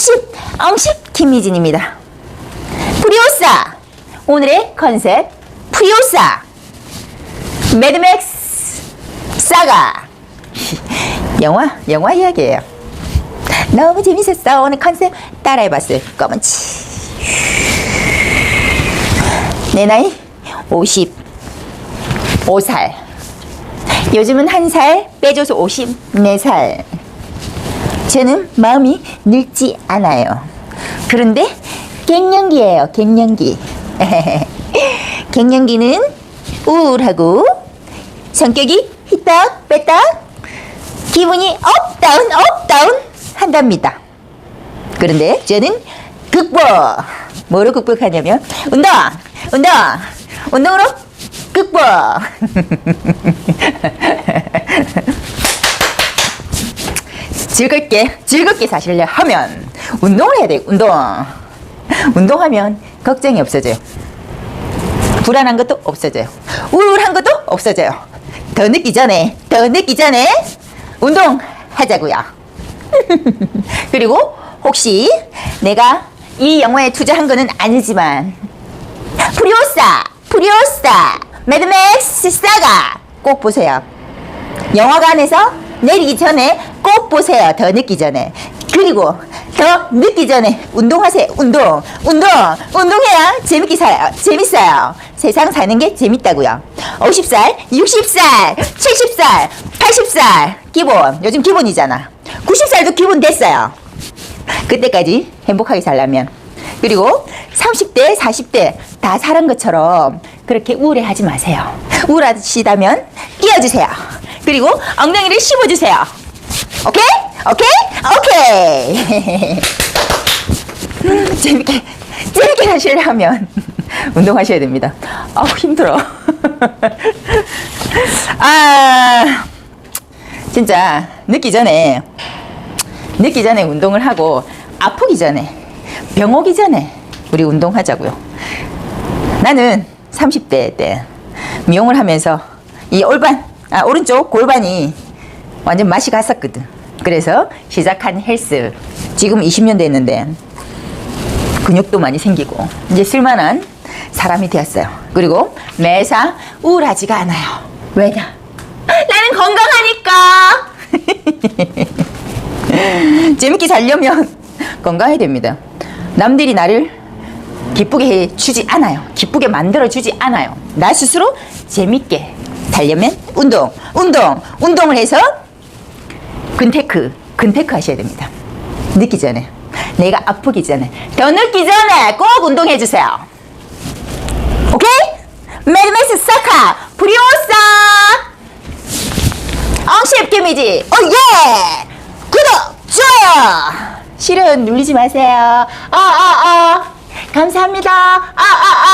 엉십, 엉십 김미진입니다. 프리오사! 오늘의 컨셉, 프리오사! 매드맥스 사가! 영화, 영화 이야기예요. 너무 재밌었어. 오늘 컨셉 따라해봤어요. 검은치. 내 나이 55살. 요즘은 한 살 빼줘서 54살. 저는 마음이 늙지 않아요. 그런데 갱년기예요. 갱년기. 갱년기는 우울하고 성격이 휘딱 빼딱 기분이 업다운 업다운 한답니다. 그런데 저는 극복. 뭐로 극복하냐면 운동, 운동, 운동으로 극복. 즐겁게 즐겁게 사시려 하면 운동을 해야 돼요. 운동. 운동하면 걱정이 없어져요. 불안한 것도 없어져요. 우울한 것도 없어져요. 더 늦기 전에 더 늦기 전에 운동하자고요. 그리고 혹시 내가 이 영화에 투자한 거는 아니지만 프리오사 프리오사 매드맥스 사가 꼭 보세요. 영화관에서 내리기 전에 꼭 보세요. 더 늦기 전에. 그리고 더 늦기 전에 운동하세요. 운동, 운동, 운동해야 재밌게 살아요. 재밌어요. 세상 사는 게 재밌다고요. 50살, 60살, 70살, 80살 기본. 요즘 기본이잖아. 90살도 기본 됐어요. 그때까지 행복하게 살려면. 그리고 30대, 40대 다 살은 것처럼 그렇게 우울해하지 마세요. 우울하시다면 끼워주세요. 그리고 엉덩이를 씹어주세요. 오케이? 오케이? 오케이. 재밌게, 재밌게 하시려면 운동하셔야 됩니다. 아우, 힘들어. 아, 진짜 늦기 전에, 늦기 전에 운동을 하고 아프기 전에, 병 오기 전에 우리 운동하자고요. 나는 30대 때 미용을 하면서 이 올반, 아, 오른쪽 골반이 완전 맛이 갔었거든. 그래서 시작한 헬스. 지금 20년 됐는데 근육도 많이 생기고 이제 쓸만한 사람이 되었어요. 그리고 매사 우울하지가 않아요. 왜냐? 나는 건강하니까. 재밌게 살려면 건강해야 됩니다. 남들이 나를 기쁘게 해 주지 않아요. 기쁘게 만들어 주지 않아요. 나 스스로 재밌게 살려면 운동, 운동, 운동을 해서 근테크, 근테크 하셔야 됩니다. 늦기 전에. 내가 아프기 전에. 더 늦기 전에 꼭 운동해 주세요. 오케이? 매드메스 사카 프리오사 엉십 개미지 오예 구독 좋아요 실은 눌리지 마세요 어어어 감사합니다 어어어